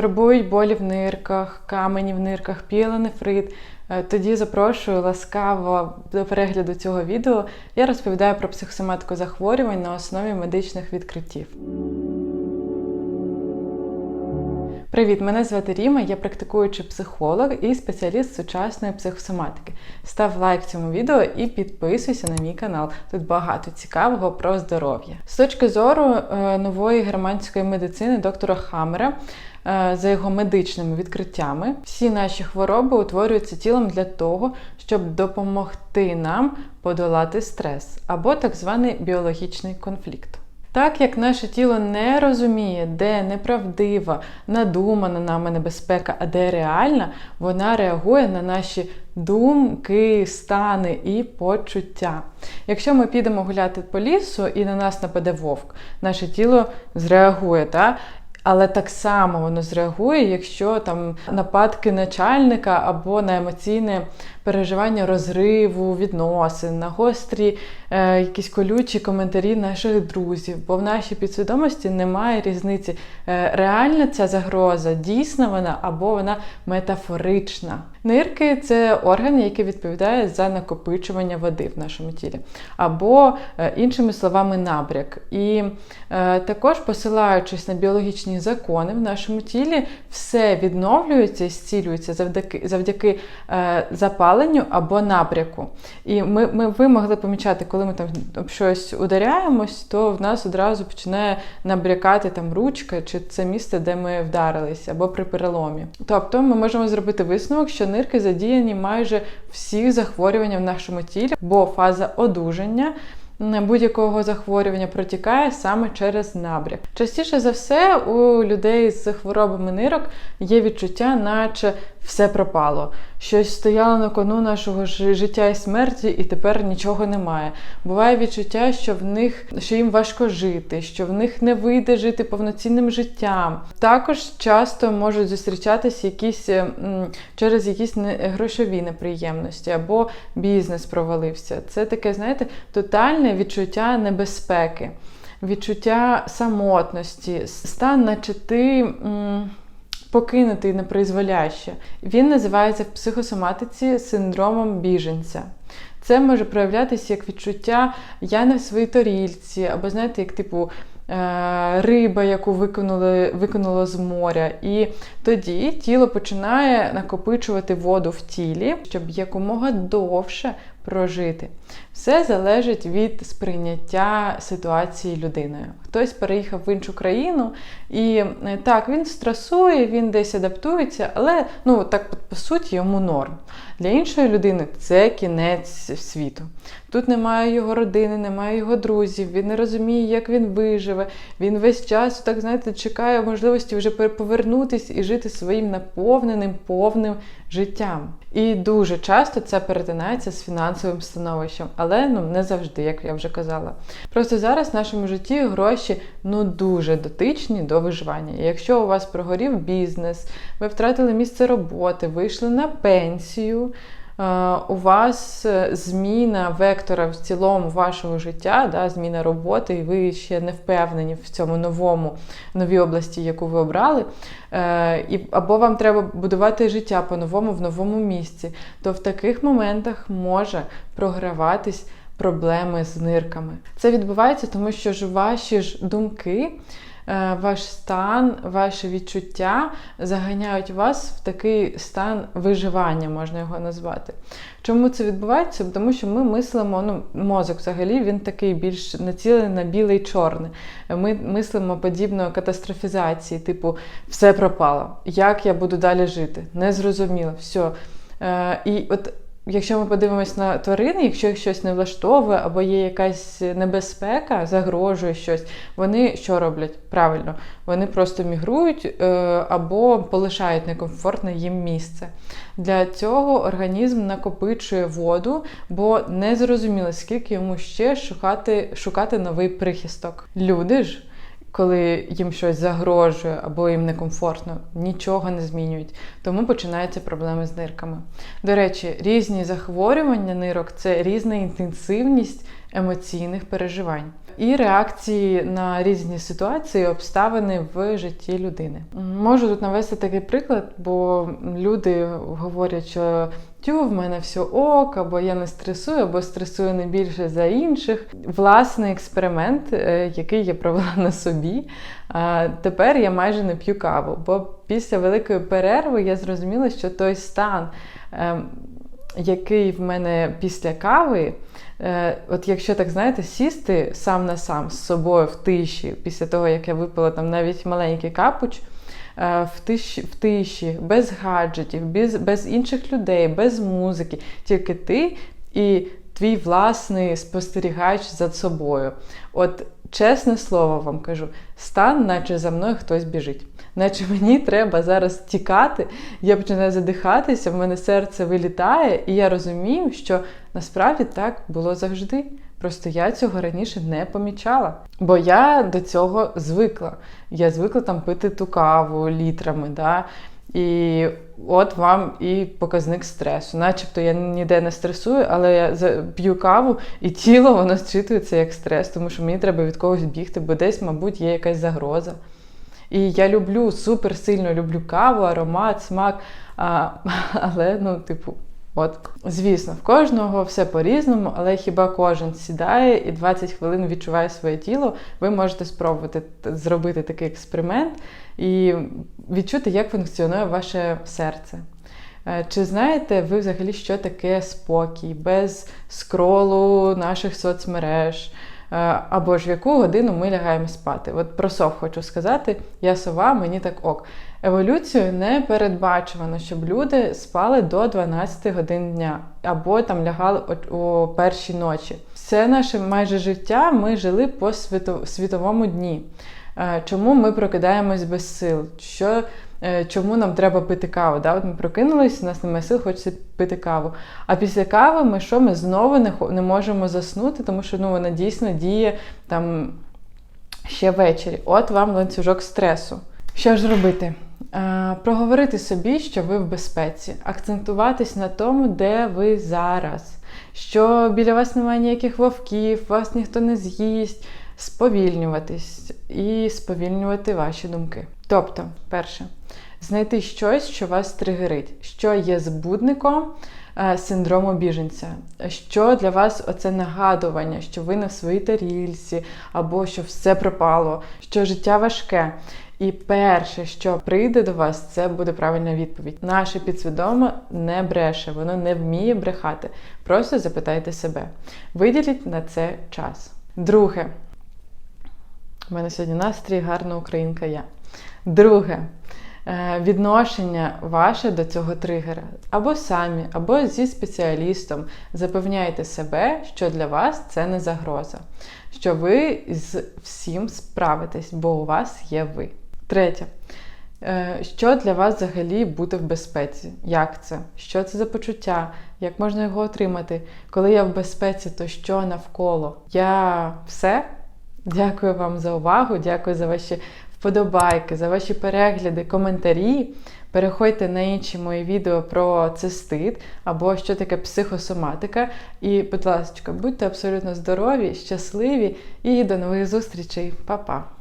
турбують болі в нирках, камені в нирках, піелонефрит, е, тоді запрошую ласкаво до перегляду цього відео. Я розповідаю про психосоматику захворювань на основі медичних відкриттів. Привіт, мене звати Ріма, я практикуючий психолог і спеціаліст сучасної психосоматики. Став лайк цьому відео і підписуйся на мій канал. Тут багато цікавого про здоров'я. З точки зору е, нової германської медицини доктора Хаммера, за його медичними відкриттями, всі наші хвороби утворюються тілом для того, щоб допомогти нам подолати стрес або так званий біологічний конфлікт. Так як наше тіло не розуміє, де неправдива, надумана нами небезпека, а де реальна, вона реагує на наші думки, стани і почуття. Якщо ми підемо гуляти по лісу і на нас нападе вовк, наше тіло зреагує. Та? Але так само воно зреагує, якщо там нападки начальника або на емоційне переживання розриву, відносин, на гострі е, якісь колючі коментарі наших друзів. Бо в нашій підсвідомості немає різниці. Е, реальна ця загроза, дійсна вона або вона метафорична. Нирки це орган, який відповідає за накопичування води в нашому тілі, або, е, іншими словами, набряк. І е, також, посилаючись на біологічні закони в нашому тілі, все відновлюється і зцілюється завдяки завдяки е, запаленню або набряку. І ми, ми, ви могли помічати, коли ми там об щось ударяємось, то в нас одразу починає набрякати там ручка чи це місце, де ми вдарилися, або при переломі. Тобто ми можемо зробити висновок, що нирки задіяні майже всіх захворювань в нашому тілі, бо фаза одужання будь-якого захворювання протікає саме через набряк. Частіше за все, у людей з хворобами нирок є відчуття, наче все пропало. Щось стояло на кону нашого життя і смерті, і тепер нічого немає. Буває відчуття, що в них що їм важко жити, що в них не вийде жити повноцінним життям. Також часто можуть зустрічатися якісь через якісь грошові неприємності або бізнес провалився. Це таке, знаєте, тотальне відчуття небезпеки, відчуття самотності, стан, наче ти. Покинутий непризволяще. Він називається в психосоматиці синдромом біженця. Це може проявлятися як відчуття я не в своїй торільці, або, знаєте, як типу. Е, риба, яку викинули, викинуло з моря, і тоді тіло починає накопичувати воду в тілі, щоб якомога довше прожити. Все залежить від сприйняття ситуації людиною. Хтось переїхав в іншу країну, і е, так, він стресує, він десь адаптується, але ну так по суті йому норм. Для іншої людини це кінець світу. Тут немає його родини, немає його друзів, він не розуміє, як він виживе. Він весь час так знаєте, чекає можливості вже повернутися і жити своїм наповненим, повним життям. І дуже часто це перетинається з фінансовим становищем, але ну не завжди, як я вже казала. Просто зараз в нашому житті гроші ну дуже дотичні до виживання. І якщо у вас прогорів бізнес, ви втратили місце роботи, вийшли на пенсію. Е, у вас е, зміна вектора в цілому вашого життя, да, зміна роботи, і ви ще не впевнені в цьому новому новій області, яку ви обрали. Е, і, Або вам треба будувати життя по-новому в новому місці, то в таких моментах може програватись проблеми з нирками. Це відбувається, тому що ж ваші ж думки. Е, ваш стан, ваші відчуття заганяють вас в такий стан виживання, можна його назвати. Чому це відбувається? Тому що ми мислимо, ну, мозок взагалі він такий більш націлений на біле і чорне. Ми мислимо подібно катастрофізації, типу, все пропало. Як я буду далі жити? Незрозуміло, все. І от Якщо ми подивимось на тварини, якщо їх щось не влаштовує або є якась небезпека, загрожує щось, вони що роблять? Правильно, вони просто мігрують е, або полишають некомфортне їм місце. Для цього організм накопичує воду, бо не зрозуміло, скільки йому ще шукати, шукати новий прихисток. Люди ж коли їм щось загрожує або їм некомфортно, нічого не змінюють. Тому починаються проблеми з нирками. До речі, різні захворювання нирок це різна інтенсивність емоційних переживань. і реакції на різні ситуації, обставини в житті людини. Можу тут навести такий приклад, бо люди говорять, що тю, в мене все ок, або я не стресую, або стресую не більше за інших. Власний експеримент, е, який я провела на собі. А Тепер я майже не п'ю каву, бо після великої перерви я зрозуміла, що той стан, ем, який в мене після кави. Е, От якщо так знаєте, сісти сам на сам з собою в тиші, після того, як я випила там навіть маленький капуч, е, в тиші, в тиші без гаджетів, без, без інших людей, без музики, тільки ти і твій власний спостерігач за собою. От чесне слово вам кажу, стан, наче за мною хтось біжить. Наче мені треба зараз тікати, я починаю задихатися, в мене серце вилітає, і я розумію, що насправді так було завжди. Просто я цього раніше не помічала. Бо я до цього звикла. Я звикла там пити ту каву літрами. Да? І от вам і показник стресу. Начебто я ніде не стресую, але я п'ю каву, і тіло воно зчитується як стрес, тому що мені треба від когось бігти, бо десь, мабуть, є якась загроза. І я люблю, супер сильно люблю каву, аромат, смак. А, Але, ну, типу, от, звісно, в кожного все по-різному, але хіба кожен сідає і 20 хвилин відчуває своє тіло, ви можете спробувати зробити такий експеримент і відчути, як функціонує ваше серце. Е, чи знаєте ви взагалі, що таке спокій без скролу наших соцмереж? Е, або ж в яку годину ми лягаємо спати. От про сов хочу сказати, я сова, мені так ок. Еволюцію не передбачувано, щоб люди спали до 12 годин дня або там лягали о першій ночі. Все наше майже життя ми жили по світовому дні. Е, чому ми прокидаємось без сил? Що чому нам треба пити каву. Да? От Ми прокинулись, у нас немає сил, хочеться пити каву. А після кави ми що? Ми знову не не можемо заснути, тому що ну, вона дійсно діє там ще ввечері. От вам ланцюжок стресу. Що ж робити? Е, проговорити собі, що ви в безпеці, акцентуватись на тому, де ви зараз, що біля вас немає ніяких вовків, вас ніхто не з'їсть, сповільнюватись і сповільнювати ваші думки. Тобто, перше, знайти щось, що вас тригерить, що є збудником е, синдрому біженця, що для вас оце нагадування, що ви не в своїй тарільці, або що все пропало, що життя важке. І перше, що прийде до вас, це буде правильна відповідь. Наше підсвідоме не бреше, воно не вміє брехати. Просто запитайте себе. Виділіть на це час. Друге, у мене сьогодні настрій, гарна українка я. Друге. Е, відношення ваше до цього тригера. Або самі, або зі спеціалістом запевняйте себе, що для вас це не загроза, що ви з всім справитесь, бо у вас є ви. Третє. Е, що для вас взагалі бути в безпеці? Як це? Що це за почуття? Як можна його отримати? Коли я в безпеці, то що навколо? Я все. Дякую вам за увагу, дякую за ваші вподобайки, за ваші перегляди, коментарі. Переходьте на інші мої відео про цистит або що таке психосоматика. І, будь ласка, будьте абсолютно здорові, щасливі і до нових зустрічей, Па-па!